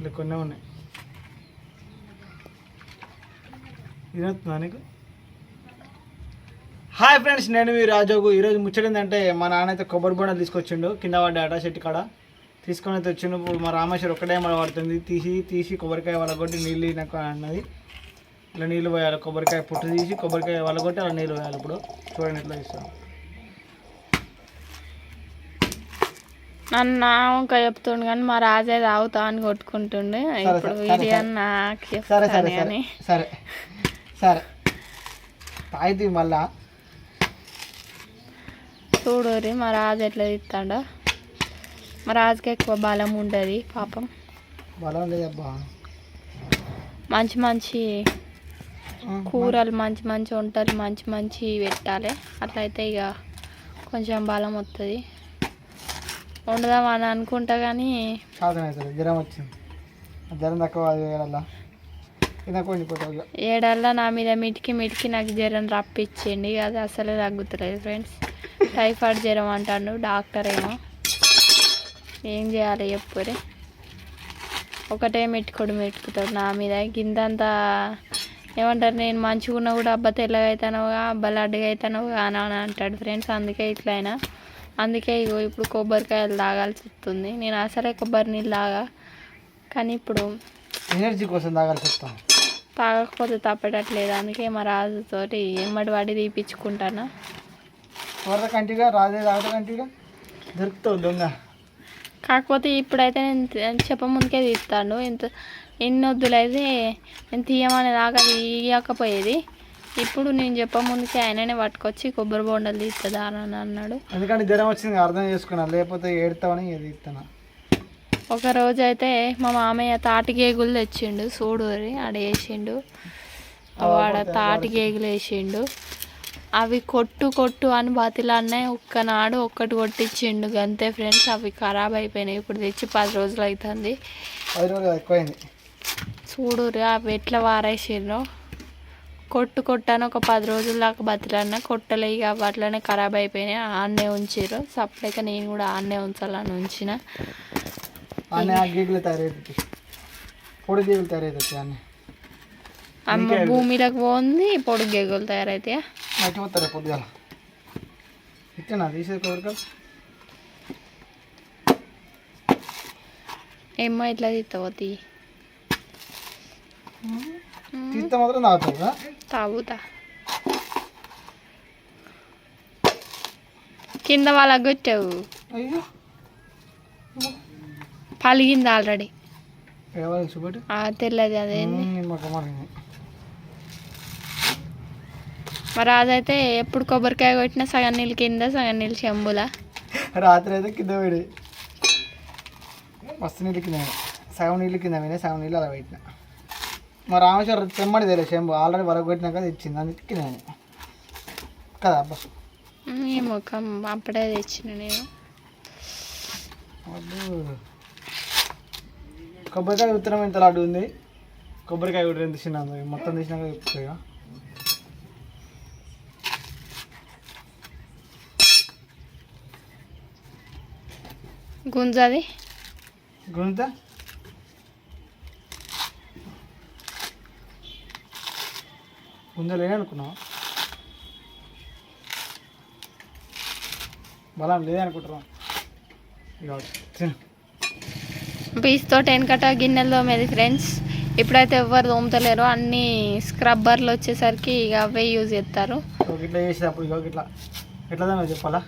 ఇలా కొన్ని ఉన్నాయి. వినొస్తుందా నీకు? హాయ్ ఫ్రెండ్స్ నేను మీ రాజోగు ఈరోజు ముచ్చడిందంటే మా నాన్న అయితే కొబ్బరి బొండలు తీసుకొచ్చిండు. కింద పడ్డాట చెట్టు కాడ. తీసుకొని అయితే వచ్చిండు. ఇప్పుడు మా రామేశ్వర్ ఒక్కటే మన పడుతుంది. తీసి తీసి కొబ్బరికాయ వలగొట్టి నీళ్ళు నాకు అన్నది. ఇలా నీళ్ళు పోయాలి. కొబ్బరికాయ పుట్టు తీసి కొబ్బరికాయ వలగొట్టి అలా నీళ్ళు పోయాలి ఇప్పుడు. చూడండి ఎట్లా ఇస్తాను నన్ను నా వంక చెప్తుండు కానీ మా రాజే తాగుతా అని కొట్టుకుంటుండే. ఇప్పుడు సరే, వీడియో సరే. నాకు సరే సరే సరే సరే సరే. తాగితే మళ్ళా? చూడురి మా రాజు ఎట్లా తిత్తాడో. మా రాజుకి ఎక్కువ బలం ఉంటుంది పాపం. బలం లేదబ్బా మంచి మంచి కూరలు మంచి మంచి వంటలు మంచి మంచి పెట్టాలి. అట్లయితే ఇక కొంచెం బలం వస్తుంది వండుదామని అనుకుంటా కానీ సాధన అవుతుంది. జ్వరం వచ్చింది. జ్వరం తక్కువ ఏడల్లా. నా మీద మిటికి మిటికి నాకు జ్వరం రప్పించింది అది అసలే తగ్గుతలేదు ఫ్రెండ్స్. టైఫాయిడ్ జ్వరం అంటాడు డాక్టర్ ఏమో. ఏం చేయాలి చెప్పురి ఒకటే మెట్టుకోడు మెట్టుకుతాడు నా మీద. గింతంతా ఏమంటారు నేను మంచిగా ఉన్నా కూడా అబ్బా తెల్లగా అవుతానవుగా అబ్బా లడ్డుగా అవుతానవుగా అని అని అంటాడు ఫ్రెండ్స్. అందుకే ఇట్లా అయినా. అందుకే ఇగో ఇప్పుడు కొబ్బరికాయలు తాగాల్సి వస్తుంది. నేను అసలే కొబ్బరి నీళ్ళు తాగా. కానీ ఇప్పుడు ఎనర్జీ కోసం తాగాల్సి వస్తాం తాగకపోతే తప్పేటట్లేదు. అందుకే మా రాజుతోటి ఎమ్మడి వాడి తీపించుకుంటాను కంటిగా తాగట కంటిగా దొరుకుతావు దొంగ. కాకపోతే ఇప్పుడైతే నేను త- చెప్పముందుకే తీస్తాను ఇంత ఎన్ని వద్దులైతే నేను తీయమనే దాకా తీయకపోయేది. ఇప్పుడు నేను చెప్పముందుకే ఆయననే పట్టుకొచ్చి కొబ్బరి బొండలు తీస్తుందా అని అన్నాడు. ఎందుకంటే జ్వరం వచ్చింది అర్థం చేసుకున్నా. లేకపోతే ఏడుతావని ఇది ఇస్తాను ఒక రోజు అయితే మా మామయ్య తాటి గేగులు తెచ్చిండు చూడురి ఆడ వేసిండు. వాడ తాటి గేగులు వేసిండు. అవి కొట్టు కొట్టు అని బతిలాన్నే ఒక్కనాడు ఒక్కటి కొట్టించిండు. గంతే ఫ్రెండ్స్ అవి ఖరాబ్ అయిపోయినాయి. ఇప్పుడు తెచ్చి పది రోజులు అవుతుంది చూడురి అవి ఎట్లా వారేసిండ్రో కొట్టు కొట్టాను. ఒక పది రోజుల దాకా బతిలాన్న కొట్టలే. ఇక అట్లనే ఖరాబ్ అయిపోయినాయి. ఆన్నే ఉంచిర్రు. సపరేట్గా నేను కూడా ఆన్నే ఉంచాలని ఉంచిన. అమ్మ భూమిలోకి పోంది. పొడుగు గెగులు తయారైతాయా ఏమో ఇట్లా తీస్తావో తీ. తీస్తే మాత్రం తాగుతావు కదా తాగుతా కింద వాళ్ళకి కొట్టావు పలిగింది ఆల్రెడీ తెల్లది అదేంది మాకు మరి అదైతే ఎప్పుడు కొబ్బరికాయ కొట్టినా సగం నీళ్ళు కింద సగం నీళ్ళు చెంబులా రాత్రి అయితే కింద వేడి మస్తు నీళ్ళు కింద. సగం నీళ్ళు కింద పోయినాయి సగం నీళ్ళు అలా పెట్టిన మా రామేశ్వరం తెమ్మడి తెలియదు చెంబు. ఆల్రెడీ తెచ్చింది అందుకే కింద పోయినాయి. కదా అబ్బా. ఈ ముఖం అప్పుడే తెచ్చిన నేను. కొబ్బరికాయ ఉత్తరం ఇంత లాడు ఉంది? కొబ్బరికాయ కూడా ఎంత ఉంది మొత్తం తీసినాక చెప్తాయి గుంజది? గుంత గుంజలేని అనుకున్నావా? బలం లేదనుకుంటున్నాం ఇక తిను. పీస్తో టెన్కట గిన్నెలు తోమేది ఫ్రెండ్స్ ఇప్పుడైతే ఎవ్వరు తోముతలేరు. అన్ని స్క్రబ్బర్లు వచ్చేసరికి ఇక అవే యూజ్ చేస్తారు ఇట్లా చేసేటప్పుడు ఇక ఇట్లా ఎట్లా దాని చెప్పాలా?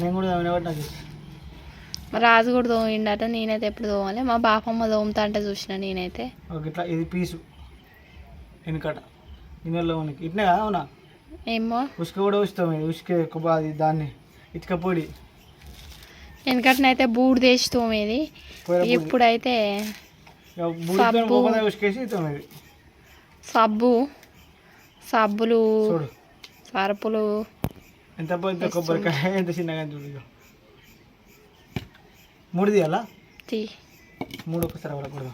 నేను కూడా. మా రాజు కూడా తోమిండట నేనైతే ఎప్పుడు తోమాలి. మా బాపమ్మ తోముతా అంటే చూసిన నేనైతే. ఇట్లా ఇది పీసు వెనుకట గిన్నెలో ఉనికి ఇట్నే కదా అవునా? ఏమో. ఉసుక కూడా ఉసుతాం ఉసుక అది దాన్ని ఇటుక పొడి. వెనకటనైతే తోమేది పొయ్యిల పొడి. ఇప్పుడైతే ఉసుకేసి సబ్బు. సబ్బులు సరుపులు. ఎంత పెద్ద కొబ్బరికాయ ఎంత చిన్నగా చూడు. మూడు తీయాలా? తీ. మూడు ఒకసారి అవ్వకూడదు.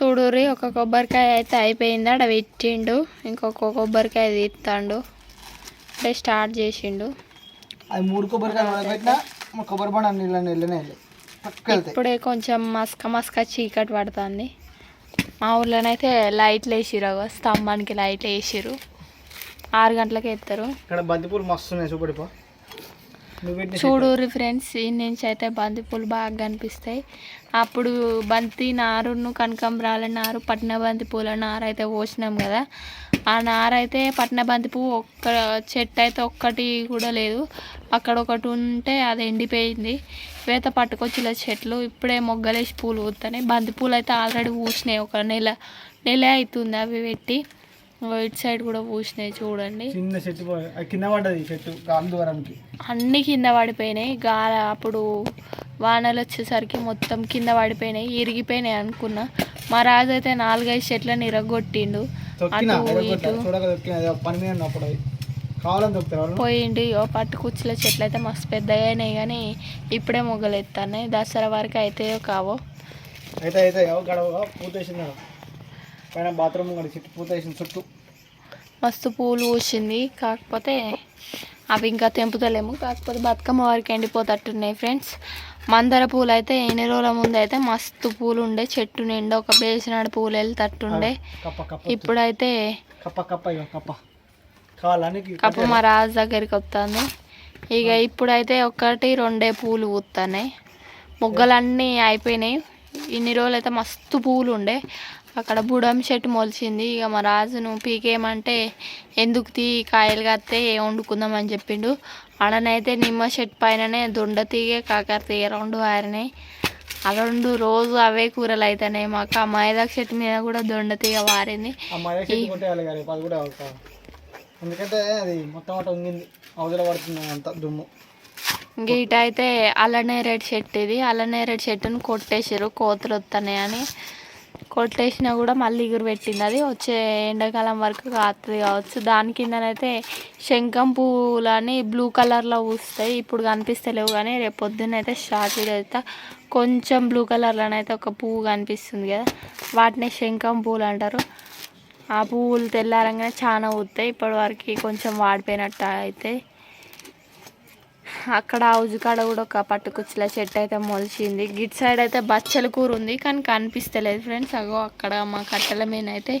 చూడుర్రి ఒక కొబ్బరికాయ అయితే అయిపోయింది. ఆడ పెట్టిండు. ఇంకొక కొబ్బరికాయ తీస్తాడు అంటే స్టార్ట్ చేసిండు. అది మూడు కొబ్బరికాయలు పెట్టినా మా కొబ్బరి బండ వెళ్ళనే ఇప్పుడే కొంచెం మస్క మస్క చీకటి పడుతుంది. మా ఊర్లోనైతే లైట్లు వేసిరు స్తంభానికి లైట్లు వేసిరు ఆరు గంటలకు ఎత్తారు. ఇక్కడ బంతిపూలు మస్తు ఉన్నాయి చూపడిపో చూడూరి ఫ్రెండ్స్ ఈ నుంచి అయితే బంతి పూలు బాగా కనిపిస్తాయి. అప్పుడు బంతి నారును కనకంబరాల నారు పట్న బంతి పూల నారు అయితే పోసినాం కదా. ఆ నారు అయితే పట్న బంతి పువ్వు ఒక్క చెట్టు అయితే ఒక్కటి కూడా లేదు. అక్కడ ఒకటి ఉంటే అది ఎండిపోయింది. ఇవైతే పట్టుకొచ్చిన చెట్లు ఇప్పుడే మొగ్గలేసి పూలు పూతున్నాయి బంతి పూలు అయితే ఆల్రెడీ పూసినాయి ఒక నెల నెల అవుతుంది అవి పెట్టి. ఇటు సైడ్ కూడా పూసినాయి చూడండి. చిన్న చెట్టు కింద పడ్డది చెట్టు గాలి దూరానికి అన్నీ కింద పడిపోయినాయి. గాల అప్పుడు వానలు వచ్చేసరికి మొత్తం కింద పడిపోయినాయి ఇరిగిపోయినాయి అనుకున్నా. మా రాజు అయితే నాలుగైదు చెట్లను ఇరగొట్టిండు. పోయిండు. పట్టు కుచ్చుల చెట్లు అయితే మస్తు పెద్దగా అయినాయి కానీ ఇప్పుడే మొగ్గలు ఎత్తాయి దసరా వరకు అయితే కావో. అయితే అయితే ఎవరు గడవగా పూతేసింది కదా. పైన బాత్రూమ్ కూడా చెట్టు పూతేసింది చుట్టూ. మస్తు పూలు పూసింది. కాకపోతే అవి ఇంకా తెంపుతలేము. కాకపోతే బతుకమ్మ వరకు ఎండిపోతట్టున్నాయి ఫ్రెండ్స్. మందార పూలు అయితే ఎన్ని రోజుల ముందు అయితే మస్తు పూలు ఉండే చెట్టు నిండా ఒక బేసినాడు పూలు వెళ్తట్టుండే. ఇప్పుడైతే కప్ప మా రాజు దగ్గరికి వస్తుంది ఇక ఇప్పుడైతే ఒకటి రెండే పూలు పూస్తున్నాయి మొగ్గలన్నీ అయిపోయినాయి. ఇన్ని రోజులు అయితే మస్తు పూలు ఉండే అక్కడ బుడం చెట్టు మొలిచింది. ఇక మా రాజును పీకేయమంటే ఎందుకు తీ కాయలు కత్తే ఏం వండుకుందామని చెప్పిండు. ఆడనైతే నిమ్మ చెట్టు పైననే దొండ తీగ కాకర తీగ రెండు వారినాయి ఆ రెండు రోజు అవే కూరలు అవుతున్నాయి మాకు. ఆ మైదాకు చెట్టు మీద కూడా దొండ తీగ వారింది. ఎందుకంటే అది మొత్తం అటు ఉంగింది అవతల పడుతుంది అంత దుమ్ము. ఇంక ఇటు అయితే అల్లనేరేడు చెట్టు ఇది. అల్లనేరేడు చెట్టును కొట్టేసారు కోతులు వస్తున్నాయి అని కొట్టేసినా కూడా మళ్ళీ ఎగురు పెట్టింది. అది వచ్చే ఎండాకాలం వరకు కాస్తుంది కావచ్చు. దాని కిందనైతే శంఖం పువ్వులని బ్లూ కలర్లో పూస్తాయి. ఇప్పుడు కనిపిస్తలేవు కానీ రేపు పొద్దున్న అయితే వీడియో అయితే కొంచెం బ్లూ కలర్లోనైతే ఒక పువ్వు కనిపిస్తుంది కదా. వాటిని శంఖం పువ్వులు అంటారు. ఆ పువ్వులు తెల్లారంగానే చాలా పూస్తాయి ఇప్పటి వరకు కొంచెం వాడిపోయినట్టు అయితే అక్కడ హౌజ్ కాడ కూడా ఒక పట్టుకుచ్చుల చెట్టు అయితే మొలిచింది. గిట్ సైడ్ అయితే బచ్చల కూర ఉంది కానీ కనిపిస్తలేదు ఫ్రెండ్స్. అగో అక్కడ మా కట్టెల మీద అయితే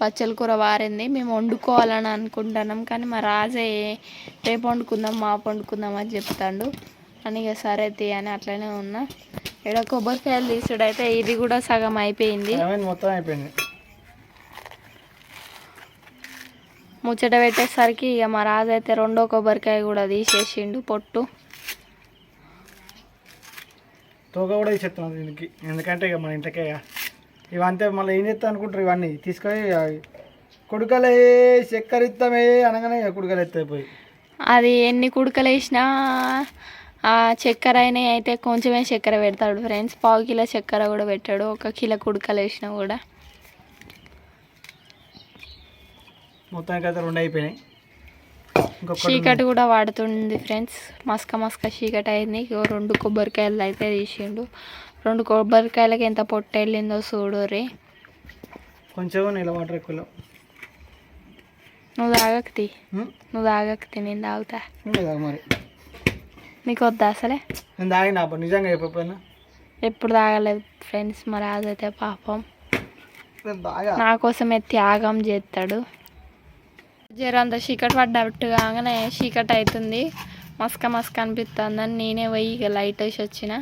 బచ్చల కూర వారింది. మేము వండుకోవాలని అనుకుంటున్నాం కానీ మా రాజే రేపు వండుకుందాం మా వండుకుందాం అని చెప్తాడు. అని ఇక సరే తీ అని అట్లనే ఉన్నా. ఇక్కడ కొబ్బరికాయలు తీసుడైతే ఇది కూడా సగం అయిపోయింది. మొత్తం అయిపోయింది. ముచ్చట పెట్టేసరికి ఇక మా రాజు అయితే రెండో కొబ్బరికాయ కూడా తీసేసిండు పొట్టు. తోక కూడా ఇచ్చేస్తున్నాను దీనికి. ఎందుకంటే ఇక మన ఇంటికే. ఇవంతే మళ్ళీ ఏం చేస్తా అనుకుంటారు ఇవన్నీ? తీసుకొని కొడుకలే చక్కెర ఇస్తామే అనగానే కుడుకలు ఎత్తాయిపోయి అది ఎన్ని కుడకలు వేసినా ఆ చక్కెర అయినా అయితే కొంచెమే చక్కెర పెడతాడు ఫ్రెండ్స్. పావు కిలో చక్కెర కూడా పెట్టాడు ఒక కిలో కుడకలు వేసినా కూడా. మొత్తానికి అయితే రెండు అయిపోయినాయి. చీకటి కూడా వాడుతుంది ఫ్రెండ్స్. మస్క మస్క చీకటి అయింది. రెండు కొబ్బరికాయలు అయితే తీసిండు. రెండు కొబ్బరికాయలకి ఎంత పొట్ట వెళ్ళిందో చూడు రే కొంచెం నీళ్ళ వాటర్ ఎక్కువ. నువ్వు తాగక్తి? నువ్వు తాగక్తి నేను తాగుతా. మరి. నీకు వద్దా అసలే? నేను తాగిన అప్పుడు నిజంగా ఎప్పుడు తాగలేదు ఫ్రెండ్స్. మరి అదైతే పాపం. నా కోసమే త్యాగం చేస్తాడు. జరంత చీకటి పడ్డట్టు కాగానే చీకటి అవుతుంది మస్క మస్క అనిపిస్తుందని నేనే పోయి ఇక లైట్ వేసి వచ్చిన.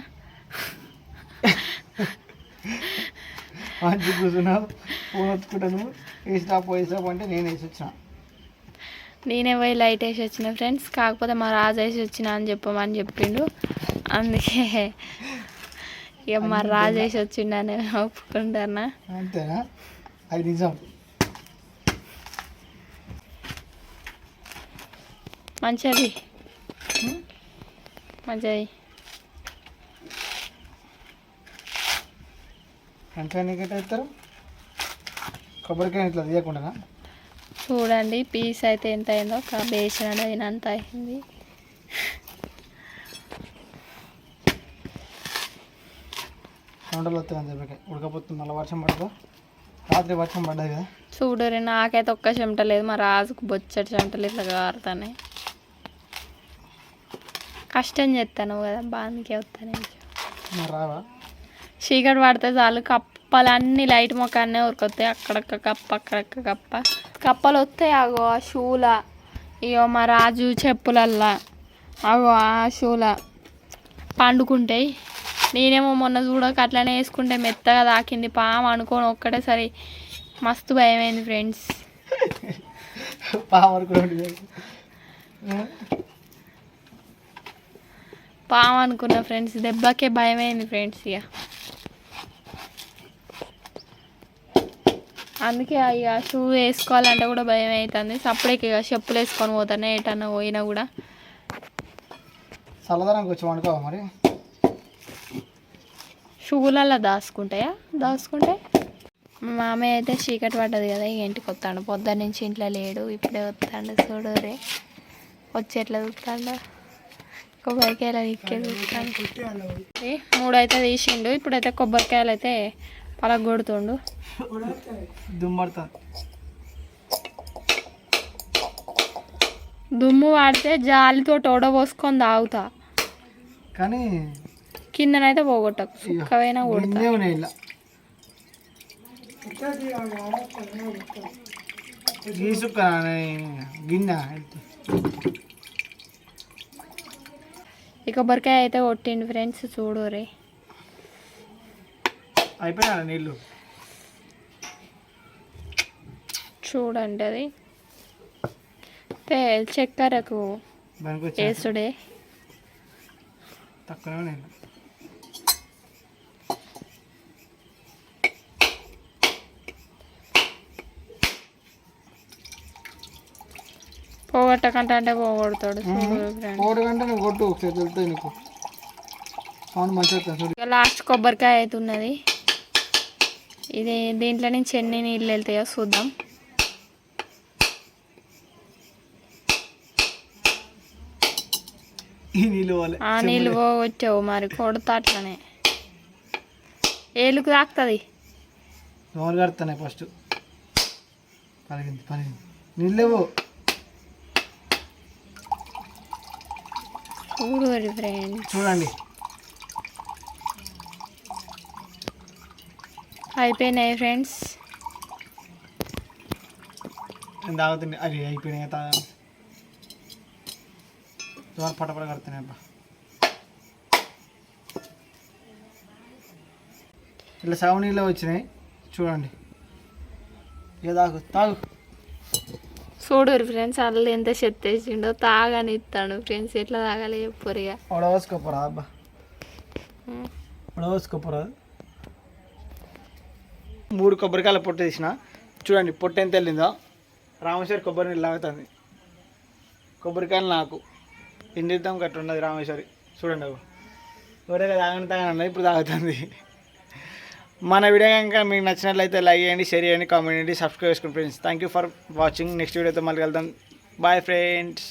కూర్చున్నావు ఫోన్ వచ్చుకుంటాను అంటే నేను వేసి వచ్చిన. నేనే పోయి లైట్ వేసి వచ్చిన ఫ్రెండ్స్. కాకపోతే మా రాజు వేసి వచ్చిన అని చెప్పమని చెప్పిండు. అందుకే ఇక మా రాజు వేసి వచ్చిండని ఒప్పుకుంటానా? అంతేనా? అది నిజం. మంచిది. మంచిది. నీకెట్లా ఇస్తారు కొబ్బరికాయ ఇట్లా తీయకుండా చూడండి పీస్ అయితే ఎంత అయిందో బేసిన అయినంత అయింది. వంటలు అంతే ఉడకపోతుంది మళ్ళీ వర్షం పడదు. రాత్రి వర్షం పడ్డది కదా. చూడరు నాకైతే ఒక్క చెమట లేదు మా రాజుకు బొచ్చటి చెమటలు ఇట్లా కారుతాయి కష్టం చేస్తాను కదా బాగానే వస్తాను రావా? చీకటి పడితే చాలు కప్పలన్నీ లైట్ మొక్కనే ఉరికొస్తాయి అక్కడక్క కప్ప అక్కడక్క కప్ప. కప్పలు వస్తాయి అగో ఆ షూల. ఇగో మా రాజు చెప్పులల్లా. అగో ఆ షూల. పండుకుంటాయి. నేనేమో మొన్న చూడక అట్లనే వేసుకుంటే మెత్తగా తాకింది పాము అనుకోని ఒక్కటేసారి మస్తు భయమైంది ఫ్రెండ్స్. పాము అనుకోండి పాము అనుకున్న ఫ్రెండ్స్ దెబ్బకే భయమైంది ఫ్రెండ్స్ ఇక అందుకే ఇక షూ వేసుకోవాలంటే కూడా భయం అవుతుంది సపరేట్ ఇక చెప్పులు వేసుకొని పోతానే ఎటన్నా పోయినా కూడా. చల్లదనానికి వచ్చి వండుకోవా మరి? షూలలో దాచుకుంటాయా దాచుకుంటే మా మామయ్య అయితే చీకటి పడ్డది కదా ఇక ఇంటికి వస్తాడు. పొద్దున్న నుంచి ఇంట్లో లేడు ఇప్పుడే వస్తాడు చూడు రే వచ్చి ఎట్లా చూస్తాడు? కొబ్బరికాయలు ఇక్కే చూస్తాడు ఏ, మూడు అయితే తీసిండు ఇప్పుడైతే కొబ్బరికాయలు అయితే పలగొడుతుండు దుమ్మడుతా దుమ్ము వాడితే జాలితో పోసుకొని తాగుతా. కానీ కిందనైతే పోగొట్టకు. సుక్కవైనా కొడతా. గిన్నె ఈ కొబ్బరికాయ అయితే కొట్టిండు ఫ్రెండ్స్ చూడు రే. అయిపోయినా నీళ్ళు? చూడండి అది. చక్కెరకు వేసుడే. తక్కువనే పోగొట్టకంటే అంటే పోగొడతాడు. నువ్వు కొట్టు ఒకసారి నీకు. సౌండ్ మంచిగా లాస్ట్ కొబ్బరికాయ అయితే ఉన్నది. ఇది దీంట్లో నుంచి ఎన్ని నీళ్ళు వెళ్తాయో చూద్దాం. నీళ్ళు ఆ నీళ్ళు పోగొచ్చావు మరి కొడతా అట్లనే. ఏలుకు తాకుతుంది. నోరు కడుతున్నాయి ఫస్ట్. పలిగింది పలిగింది. నీళ్ళేవో చూడు ఫ్రెండ్ చూడండి. అయిపోయినాయి ఫ్రెండ్స్. నేను తాగుతుంది అవి అయిపోయినాయి తాగా దోర పటపట కడుతున్నాయి అబ్బా. ఇట్లా సగం నీళ్ళు వచ్చినాయి. చూడండి. ఇక తాగు తాగు. చూడు ఫ్రెండ్స్ అల్లు ఎంత చెత్త వేసిండో తాగని ఇస్తాడు ఫ్రెండ్స్ ఎట్లా తాగాలి చెప్పురిగా ఉడవసుకోపోరా అబ్బా. ఉడవసుకోపోరా మూడు కొబ్బరికాయల పొట్టు తీసిన. చూడండి పొట్టు ఎంత వెళ్ళిందో. రామేశ్వరి కొబ్బరి నీళ్ళు తాగుతుంది కొబ్బరికాయలు నాకు. ఎండిద్దాం గట్టు ఉన్నది రామేశ్వరి. చూడండి అవి ఎవరైనా తాగని తాగనన్నది ఇప్పుడు తాగుతుంది. మన వీడియో కనుక మీకు నచ్చినట్లయితే లైక్ చేయండి షేర్ చేయండి కామెంట్ చేయండి సబ్స్క్రైబ్ చేసుకోండి friends thank you for watching next వీడియోతో మళ్ళీ వెళ్దాం బాయ్ ఫ్రెండ్స్